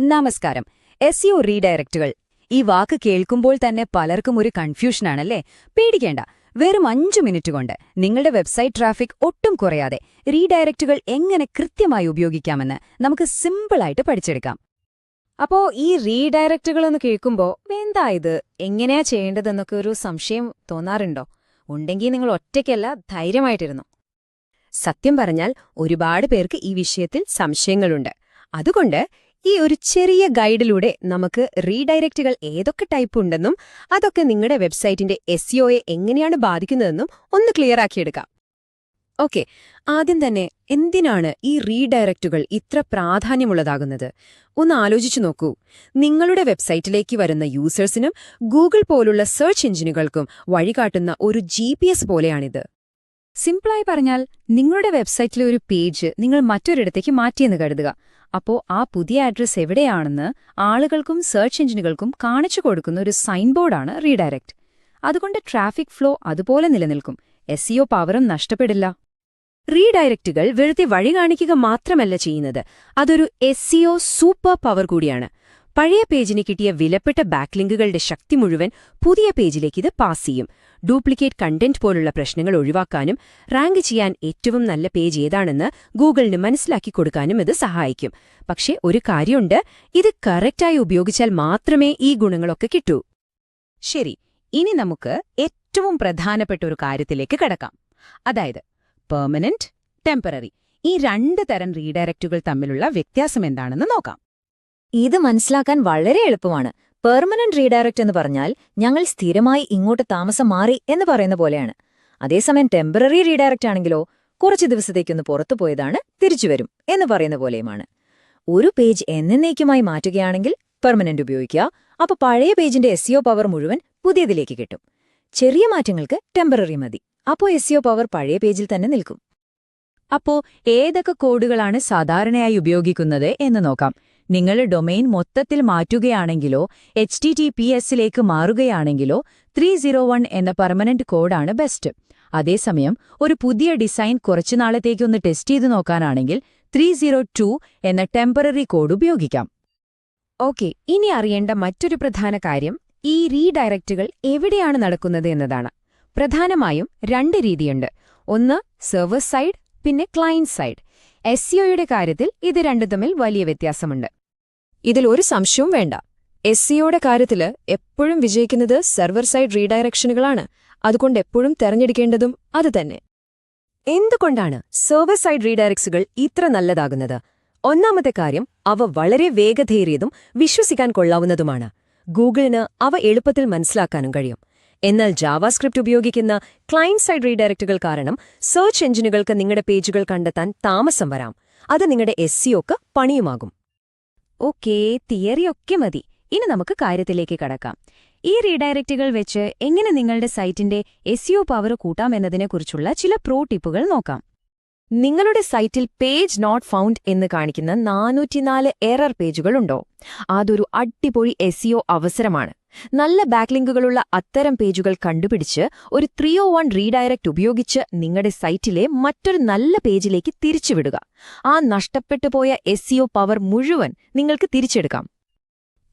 നമസ്കാരം. S U റീഡയറക്റ്റുകൾ ഈ വാക്ക് കേൾക്കുമ്പോൾ തന്നെ പലർക്കും ഒരു കൺഫ്യൂഷനാണല്ലേ? പേടിക്കേണ്ട. വെറും അഞ്ചു മിനിറ്റ് കൊണ്ട് നിങ്ങളുടെ വെബ്സൈറ്റ് ട്രാഫിക് ഒട്ടും കുറയാതെ റീഡയറക്റ്റുകൾ എങ്ങനെ കൃത്യമായി ഉപയോഗിക്കാമെന്ന് നമുക്ക് സിമ്പിളായിട്ട് പഠിച്ചെടുക്കാം. അപ്പോ ഈ റീഡയറക്റ്റുകൾ കേൾക്കുമ്പോൾ കേൾക്കുമ്പോ എന്താ ഇത്? എങ്ങനെയാ ചെയ്യേണ്ടതെന്നൊക്കെ ഒരു സംശയം തോന്നാറുണ്ടോ? ഉണ്ടെങ്കിൽ നിങ്ങൾ ഒറ്റയ്ക്കല്ല ധൈര്യമായിട്ടിരുന്നു. സത്യം പറഞ്ഞാൽ ഒരുപാട് പേർക്ക് ഈ വിഷയത്തിൽ സംശയങ്ങളുണ്ട്. അതുകൊണ്ട് ഈ ഒരു ചെറിയ ഗൈഡിലൂടെ നമുക്ക് റീഡയറക്റ്റുകൾ ഏതൊക്കെ ടൈപ്പ് ഉണ്ടെന്നും അതൊക്കെ നിങ്ങളുടെ വെബ്സൈറ്റിന്റെ എസ് എങ്ങനെയാണ് ബാധിക്കുന്നതെന്നും ഒന്ന് ക്ലിയർ ആക്കിയെടുക്കാം ഓക്കെ ആദ്യം തന്നെ എന്തിനാണ് ഈ റീഡയറക്റ്റുകൾ ഇത്ര പ്രാധാന്യമുള്ളതാകുന്നത്? ഒന്ന് ആലോചിച്ചു നോക്കൂ. നിങ്ങളുടെ വെബ്സൈറ്റിലേക്ക് വരുന്ന യൂസേഴ്സിനും ഗൂഗിൾ പോലുള്ള സെർച്ച് എഞ്ചിനുകൾക്കും വഴികാട്ടുന്ന ഒരു ജി പോലെയാണിത്. സിംപിളായി പറഞ്ഞാൽ നിങ്ങളുടെ വെബ്സൈറ്റിലെ ഒരു പേജ് നിങ്ങൾ മറ്റൊരിടത്തേക്ക് മാറ്റിയെന്ന് കരുതുക. അപ്പോ ആ പുതിയ അഡ്രസ് എവിടെയാണെന്ന് ആളുകൾക്കും സെർച്ച് എഞ്ചിനുകൾക്കും കാണിച്ചു കൊടുക്കുന്ന ഒരു സൈൻ ബോർഡാണ് റീഡയറക്റ്റ് അതുകൊണ്ട് ട്രാഫിക് ഫ്ലോ അതുപോലെ നിലനിൽക്കും. എസ് പവറും നഷ്ടപ്പെടില്ല. റീഡയറക്റ്റുകൾ വെറുതെ വഴി കാണിക്കുക മാത്രമല്ല ചെയ്യുന്നത്. അതൊരു എസ് സൂപ്പർ പവർ കൂടിയാണ്. പഴയ പേജിന് കിട്ടിയ വിലപ്പെട്ട ബാക്ക്ലിങ്കുകളുടെ ശക്തി മുഴുവൻ പുതിയ പേജിലേക്ക് ഇത് പാസ് ചെയ്യും. ഡ്യൂപ്ലിക്കേറ്റ് കണ്ടന്റ് പോലുള്ള പ്രശ്നങ്ങൾ ഒഴിവാക്കാനും റാങ്ക് ചെയ്യാൻ ഏറ്റവും നല്ല പേജ് ഏതാണെന്ന് ഗൂഗിളിന് മനസ്സിലാക്കി കൊടുക്കാനും ഇത് സഹായിക്കും. പക്ഷേ ഒരു കാര്യമുണ്ട് ഇത് കറക്റ്റായി ഉപയോഗിച്ചാൽ മാത്രമേ ഈ ഗുണങ്ങളൊക്കെ കിട്ടൂ. ശരി ഇനി നമുക്ക് ഏറ്റവും പ്രധാനപ്പെട്ട ഒരു കാര്യത്തിലേക്ക് കടക്കാം. അതായത് പെർമനന്റ് ടെമ്പററി ഈ രണ്ട് തരം റീഡയറക്റ്റുകൾ തമ്മിലുള്ള വ്യത്യാസം എന്താണെന്ന് നോക്കാം. ഇത് മനസ്സിലാക്കാൻ വളരെ എളുപ്പമാണ്. പെർമനന്റ് റീഡയറക്റ്റ് എന്ന് പറഞ്ഞാൽ ഞങ്ങൾ സ്ഥിരമായി ഇങ്ങോട്ട് താമസം മാറി എന്ന് പറയുന്ന പോലെയാണ്. അതേസമയം ടെമ്പററി റീഡയറക്റ്റ് ആണെങ്കിലോ കുറച്ച് ദിവസത്തേക്കൊന്ന് പുറത്തു പോയതാണ് തിരിച്ചുവരും എന്ന് പറയുന്ന പോലെയുമാണ്. ഒരു പേജ് എന്നേക്കുമായി മാറ്റുകയാണെങ്കിൽ പെർമനന്റ് ഉപയോഗിക്കുക. അപ്പൊ പഴയ പേജിന്റെ എസ് പവർ മുഴുവൻ പുതിയതിലേക്ക് കിട്ടും. ചെറിയ മാറ്റങ്ങൾക്ക് ടെമ്പററി മതി. അപ്പോ എസ് പവർ പഴയ പേജിൽ തന്നെ നിൽക്കും. അപ്പോ ഏതൊക്കെ കോഡുകളാണ് സാധാരണയായി ഉപയോഗിക്കുന്നത് എന്ന് നോക്കാം. നിങ്ങൾ ഡൊമെയിൻ മൊത്തത്തിൽ മാറ്റുകയാണെങ്കിലോ എച്ച് ടി ടി പി എസിലേക്ക് മാറുകയാണെങ്കിലോ ത്രീ സീറോ വൺ എന്ന പെർമനന്റ് കോഡാണ് ബെസ്റ്റ് അതേസമയം ഒരു പുതിയ ഡിസൈൻ കുറച്ചു കുറച്ചുനാളത്തേക്കൊന്ന് ടെസ്റ്റ് ചെയ്തു നോക്കാനാണെങ്കിൽ ത്രീ സീറോ ടു എന്ന ടെമ്പററി കോഡ് ഉപയോഗിക്കാം. ഓക്കെ ഇനി അറിയേണ്ട മറ്റൊരു പ്രധാന കാര്യം ഈ റീഡയറക്റ്റുകൾ എവിടെയാണ് നടക്കുന്നത് എന്നതാണ്. പ്രധാനമായും രണ്ട് രീതിയുണ്ട്. ഒന്ന് സെർവർ സൈഡ് പിന്നെ ക്ലയന്റ് സൈഡ് എസ് സിഒയുടെ കാര്യത്തിൽ ഇത് രണ്ടു തമ്മിൽ വലിയ വ്യത്യാസമുണ്ട്. ഇതിൽ ഒരു സംശയവും വേണ്ട. എസ് സിഒയുടെ കാര്യത്തിൽ എപ്പോഴും വിജയിക്കുന്നത് സെർവർ സൈഡ് റീഡയറക്ഷനുകളാണ്. അതുകൊണ്ട് എപ്പോഴും തെരഞ്ഞെടുക്കേണ്ടതും അതുതന്നെ എന്തുകൊണ്ടാണ് സെർവർ സൈഡ് റീഡയറക്സുകൾ ഇത്ര നല്ലതാകുന്നത്? ഒന്നാമത്തെ കാര്യം അവ വളരെ വേഗതയേറിയതും വിശ്വസിക്കാൻ കൊള്ളാവുന്നതുമാണ്. ഗൂഗിളിന് അവ എളുപ്പത്തിൽ മനസ്സിലാക്കാനും കഴിയും. എന്നാൽ ജാവാസ്ക്രിപ്റ്റ് ഉപയോഗിക്കുന്ന ക്ലയന്റ് സൈഡ് റീഡയറക്റ്റുകൾ കാരണം സെർച്ച് എഞ്ചിനുകൾക്ക് നിങ്ങളുടെ പേജുകൾ കണ്ടെത്താൻ താമസം വരാം. അത് നിങ്ങളുടെ എസ് സിഒക്ക് പണിയുമാകും. ഓക്കേ തിയറിയൊക്കെ മതി. ഇനി നമുക്ക് കാര്യത്തിലേക്ക് കടക്കാം. ഈ റീഡയറക്റ്റുകൾ വെച്ച് എങ്ങനെ നിങ്ങളുടെ സൈറ്റിന്റെ എസ്ഇഒ പവർ കൂട്ടാമെന്നതിനെക്കുറിച്ചുള്ള ചില പ്രോ ടിപ്പുകൾ നോക്കാം. നിങ്ങളുടെ സൈറ്റിൽ പേജ് നോട്ട് ഫൗണ്ട് എന്ന് കാണിക്കുന്ന നാനൂറ്റിനാല് എറർ പേജുകളുണ്ടോ അതൊരു അടിപൊളി എസ്ഇഒ അവസരമാണ്. നല്ല ബാക്ക്ലിങ്കുകളുള്ള അത്തരം പേജുകൾ കണ്ടുപിടിച്ച് ഒരു ത്രീ ഒ വൺ റീഡയറക്റ്റ് ഉപയോഗിച്ച് നിങ്ങളുടെ സൈറ്റിലെ മറ്റൊരു നല്ല പേജിലേക്ക് തിരിച്ചുവിടുക. ആ നഷ്ടപ്പെട്ടു പോയ എസ്ഇഒ പവർ മുഴുവൻ നിങ്ങൾക്ക് തിരിച്ചെടുക്കാം.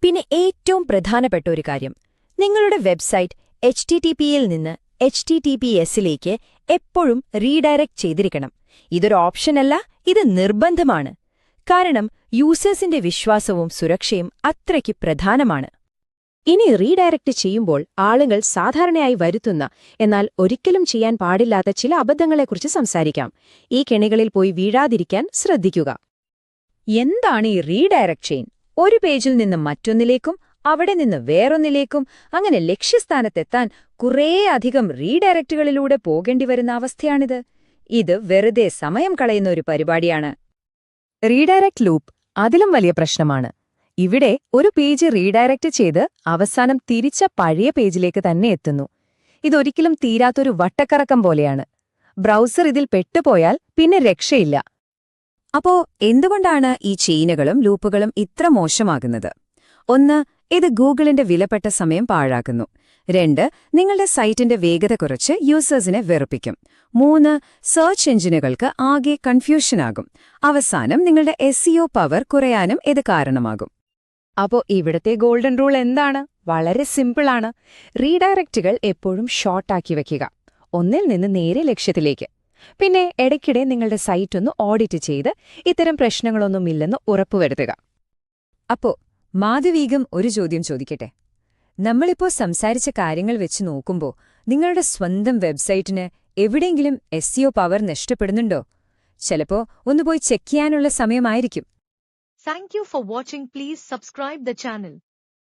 പിന്നെ ഏറ്റവും പ്രധാനപ്പെട്ട ഒരു കാര്യം. നിങ്ങളുടെ വെബ്സൈറ്റ് എച്ച് ടി ടി പിയിൽ നിന്ന് എച്ച് ടി ടി പി എസിലേക്ക് എപ്പോഴും റീഡയറക്റ്റ് ചെയ്തിരിക്കണം. ഇതൊരു ഓപ്ഷനല്ല ഇത് നിർബന്ധമാണ്. കാരണം യൂസേഴ്സിന്റെ വിശ്വാസവും സുരക്ഷയും അത്രയ്ക്ക് പ്രധാനമാണ്. ഇനി റീഡയറക്റ്റ് ചെയ്യുമ്പോൾ ആളുകൾ സാധാരണയായി വരുത്തുന്ന എന്നാൽ ഒരിക്കലും ചെയ്യാൻ പാടില്ലാത്ത ചില അബദ്ധങ്ങളെക്കുറിച്ച് സംസാരിക്കാം. ഈ കെണികളിൽ പോയി വീഴാതിരിക്കാൻ ശ്രദ്ധിക്കുക. എന്താണ് ഈ റീഡയറക്ട് ചെയിൻ? ഒരു പേജിൽ നിന്ന് മറ്റൊന്നിലേക്കും അവിടെ നിന്ന് വേറൊന്നിലേക്കും അങ്ങനെ ലക്ഷ്യസ്ഥാനത്തെത്താൻ കുറേയധികം റീഡയറക്റ്റുകളിലൂടെ പോകേണ്ടി വരുന്ന അവസ്ഥയാണിത്. ഇത് വെറുതെ സമയം കളയുന്ന ഒരു പരിപാടിയാണ്. റീഡയറക്ട് ലൂപ്പ് അതിലും വലിയ പ്രശ്നമാണ്. ഇവിടെ ഒരു പേജ് റീഡയറക്റ്റ് ചെയ്ത് അവസാനം തിരിച്ച പഴയ പേജിലേക്ക് തന്നെ എത്തുന്നു. ഇതൊരിക്കലും തീരാത്തൊരു വട്ടക്കറക്കം പോലെയാണ്. ബ്രൗസർ ഇതിൽ പെട്ടുപോയാൽ പിന്നെ രക്ഷയില്ല. അപ്പോ എന്തുകൊണ്ടാണ് ഈ ചെയിനുകളും ലൂപ്പുകളും ഇത്ര മോശമാകുന്നത്? ഒന്ന് ഇത് ഗൂഗിളിന്റെ വിലപ്പെട്ട സമയം പാഴാക്കുന്നു. രണ്ട് നിങ്ങളുടെ സൈറ്റിന്റെ വേഗത കുറച്ച് യൂസേഴ്സിനെ വെറുപ്പിക്കും. മൂന്ന് സെർച്ച് എഞ്ചിനുകൾക്ക് ആകെ കൺഫ്യൂഷനാകും. അവസാനം നിങ്ങളുടെ എസ് പവർ കുറയാനും ഇത് കാരണമാകും. അപ്പോൾ ഇവിടത്തെ ഗോൾഡൻ റൂൾ എന്താണ്? വളരെ സിമ്പിളാണ് റീഡയറക്റ്റുകൾ എപ്പോഴും ഷോർട്ടാക്കി വയ്ക്കുക ഒന്നിൽ നിന്ന് നേരെ ലക്ഷ്യത്തിലേക്ക്. പിന്നെ ഇടയ്ക്കിടെ നിങ്ങളുടെ സൈറ്റ് ഒന്ന് ഓഡിറ്റ് ചെയ്ത് ഇത്തരം പ്രശ്നങ്ങളൊന്നുമില്ലെന്ന് ഉറപ്പുവരുത്തുക. അപ്പോ മാധവീകം ഒരു ചോദ്യം ചോദിക്കട്ടെ? നമ്മളിപ്പോ സംസാരിച്ച കാര്യങ്ങൾ വെച്ച് നോക്കുമ്പോൾ നിങ്ങളുടെ സ്വന്തം വെബ്സൈറ്റിന് എവിടെയെങ്കിലും എസ് പവർ നഷ്ടപ്പെടുന്നുണ്ടോ? ചിലപ്പോ ഒന്ന് പോയി ചെക്ക് ചെയ്യാനുള്ള സമയമായിരിക്കും. Thank you for watching. Please subscribe the channel.